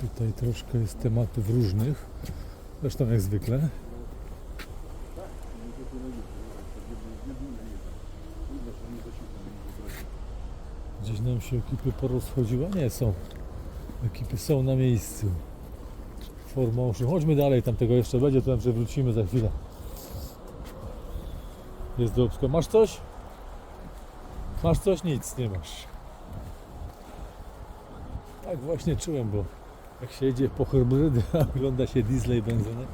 Tutaj troszkę jest tematów różnych. Zresztą jak zwykle. Gdzieś nam się ekipy porozchodziły, nie są. Ekipy są na miejscu. Formotion. Chodźmy dalej, tam tego jeszcze będzie, to tam przewrócimy za chwilę. Jest do obsko. Masz coś? Masz coś? Nic, nie masz. Tak właśnie czułem, bo jak się jedzie po hybrydy, a ogląda się diesle i benzynę,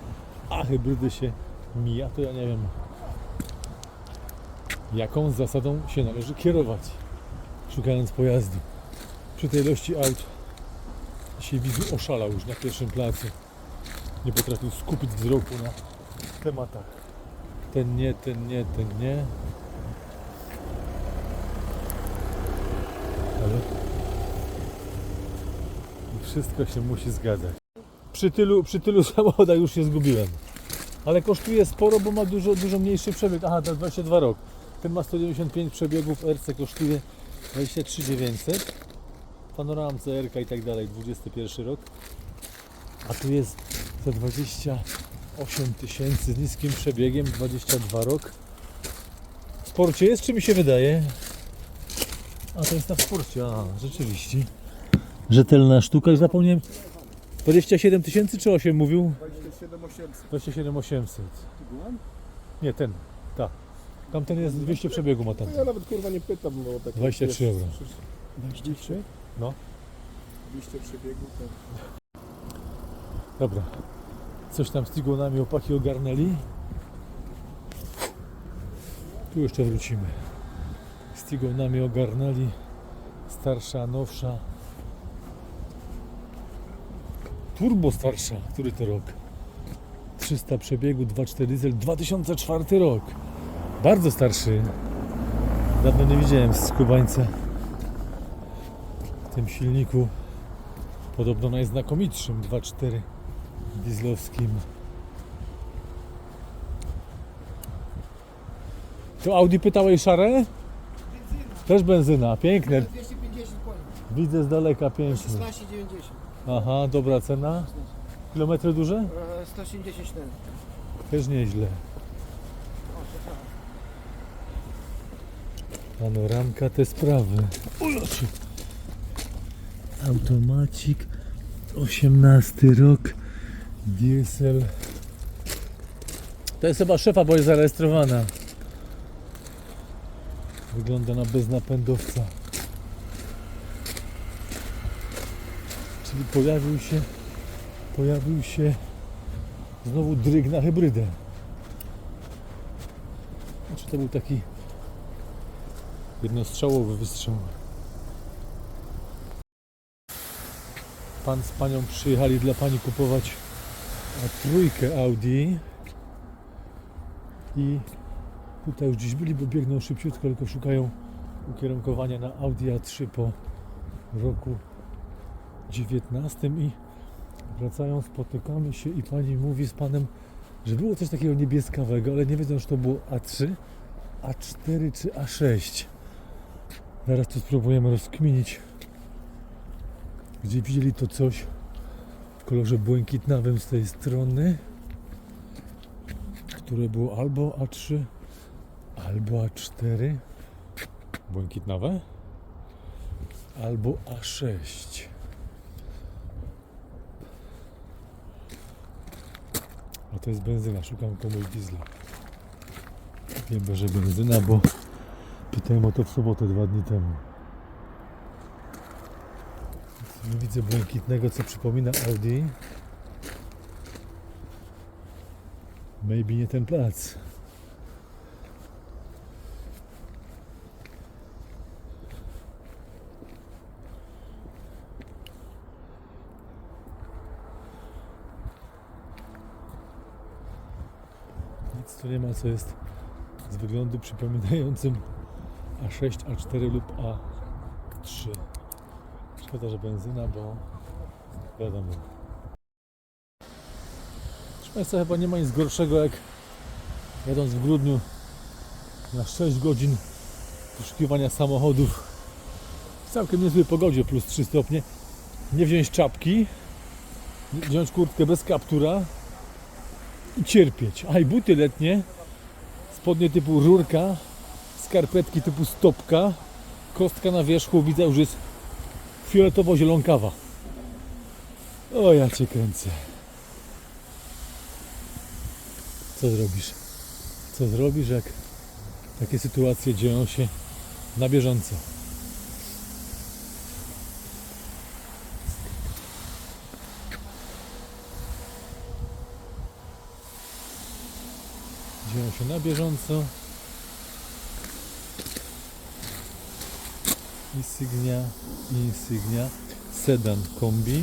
a hybrydy się mija, to ja nie wiem jaką zasadą się należy kierować, szukając pojazdu. Przy tej ilości aut dzisiaj widzu oszalał już na pierwszym placu. Nie potrafił skupić wzroku na tematach. Ten nie, ten nie, ten nie. Ale wszystko się musi zgadzać. Przy tylu, przy tylu samochodach już się zgubiłem. Ale kosztuje sporo, bo ma dużo, dużo mniejszy przebieg. Aha, to jest 22 rok. Ten ma 195 przebiegów, RC kosztuje 23 900. Panoram, CRK i tak dalej, 21 rok. A tu jest za 28 tysięcy z niskim przebiegiem, 22 rok. W sporcie jest, czy mi się wydaje? A to jest na sporcie, a rzeczywiście. Rzetelna sztuka, już zapomniałem. 27 tysięcy czy 8 mówił? 27 800. 27 800. Byłem? Nie, ten, tak. Tamten jest 200 przebiegu ma No tamten. ja nawet kurwa nie pytam, bo tak 23 jest- euro. 23? No. 200 przebiegów to... Dobra. Coś tam z tigonami opaki ogarnęli. Tu jeszcze wrócimy. Z tigonami ogarnęli. Starsza, nowsza. Turbo starsza. Który to rok? 300 przebiegu, 2.4 diesel, 2004 rok. Bardzo starszy. Dawno nie widziałem skubańca w tym silniku. Podobno najznakomitszym 2.4 dieslowskim. To Audi pytałeś szare? Też benzyna, piękne. 250 koni, Widzę z daleka piękne. 16,90. Aha, dobra cena. Kilometry duże? E, 184. Też nieźle. Panoramka te sprawy. Ujoczy. Automacik. 18 rok. Diesel. To jest chyba szefa, bo jest zarejestrowana. Wygląda na beznapędowca. Czyli pojawił się pojawił się znowu dryg na hybrydę. Znaczy to był taki jednostrzałowy wystrzał. Pan z panią przyjechali dla pani kupować trójkę Audi i tutaj już dziś byli, bo biegną szybciutko, tylko szukają ukierunkowania na Audi A3 po roku 19 i wracają, spotykamy się i pani mówi z panem, że było coś takiego niebieskawego, ale nie wiedzą, czy to było A3, A4 czy A6. Zaraz to spróbujemy rozkminić, gdzie widzieli to coś w kolorze błękitnawym z tej strony, które było albo A3, albo A4, błękitnawe, albo A6. A to jest benzyna, szukam komuś diesla. Wiem, że benzyna, bo pytałem o to w sobotę dwa dni temu. Nie widzę błękitnego, co przypomina Audi. Maybe nie ten plac. Nic tu nie ma, co jest z wyglądu przypominającym A6, A4 lub A3. Szkoda, że benzyna, bo wiadomo. Proszę Państwa, chyba nie ma nic gorszego jak jadąc w grudniu na 6 godzin poszukiwania samochodów w całkiem niezłej pogodzie, plus 3 stopnie, nie wziąć czapki, wziąć kurtkę bez kaptura i cierpieć. A i buty letnie, spodnie typu rurka, skarpetki typu stopka, kostka na wierzchu, widzę już jest fioletowo-zielonkawa. O, ja cię kręcę. Co zrobisz? Co zrobisz, jak takie sytuacje dzieją się na bieżąco? Dzieją się na bieżąco. Insygnia, insygnia, sedan kombi,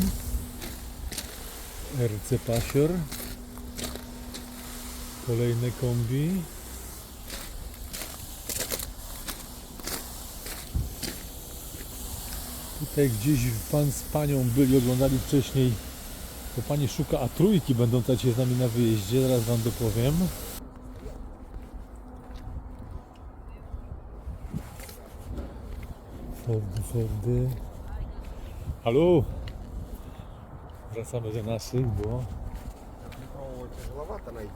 RC Pasior, kolejne kombi, Tutaj gdzieś pan z panią byli, oglądali wcześniej, to pani szuka A trójki będą tutaj z nami na wyjeździe, zaraz wam dopowiem. Fordy, Fordy. Halo! Wracamy do naszych, bo О, тяжеловато найти.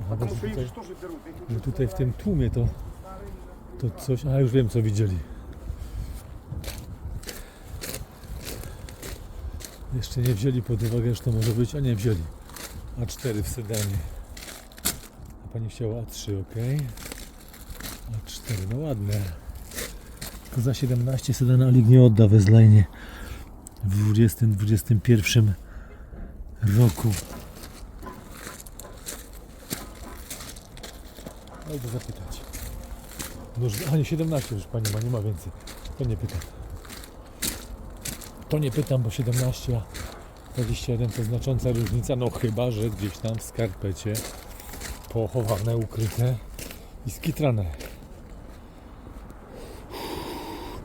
aha, bo Потому что их tutaj, же тоже берут. Их no tutaj w tym tłumie to, to coś, a już wiem co widzieli. Jeszcze nie wzięli pod uwagę, że to może być, a nie wzięli. A4 w sedanie. A pani chciała A3, ok? A4, no ładne. Tylko za 17 sedan Alik nie odda w Ezlainie w 20-21 roku. No idę zapytać. Noż, a nie 17 już pani ma, nie ma więcej. To nie pytam. To nie pytam, bo 17, a 21 to znacząca różnica. No chyba, że gdzieś tam w skarpecie pochowane, ukryte i skitrane.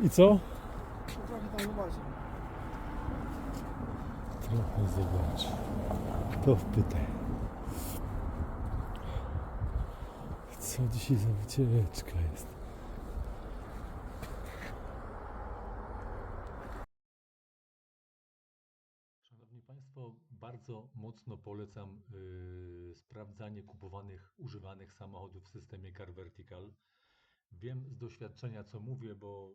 I co? Trochę tam zobaczę. Trochę zobacz. To wpytaj. Co dzisiaj za wycieczka jest? Szanowni Państwo, bardzo mocno polecam yy, sprawdzanie kupowanych, używanych samochodów w systemie Car Vertical. Wiem z doświadczenia, co mówię, bo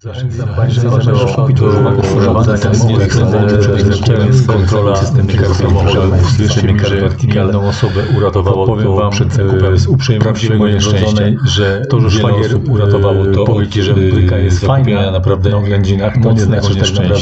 Zachęcam Państwa, kontrola samochodów systemie Vertical. Jedną osobę uratowało Powiem wam, przed zakupem e, z uprzejmości mojej szczęścia, że to, że szwagier, osób uratowało e, to powiedzi, że e, bryka jest fajna, naprawdę na oględzinach, to nie znaczy tak naprawdę